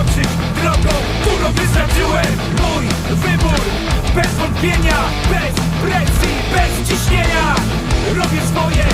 kroczyć drogą, którą wyznaczyłem Mój wybór, bez wątpienia, bez presji, bez ciśnienia. Robię swoje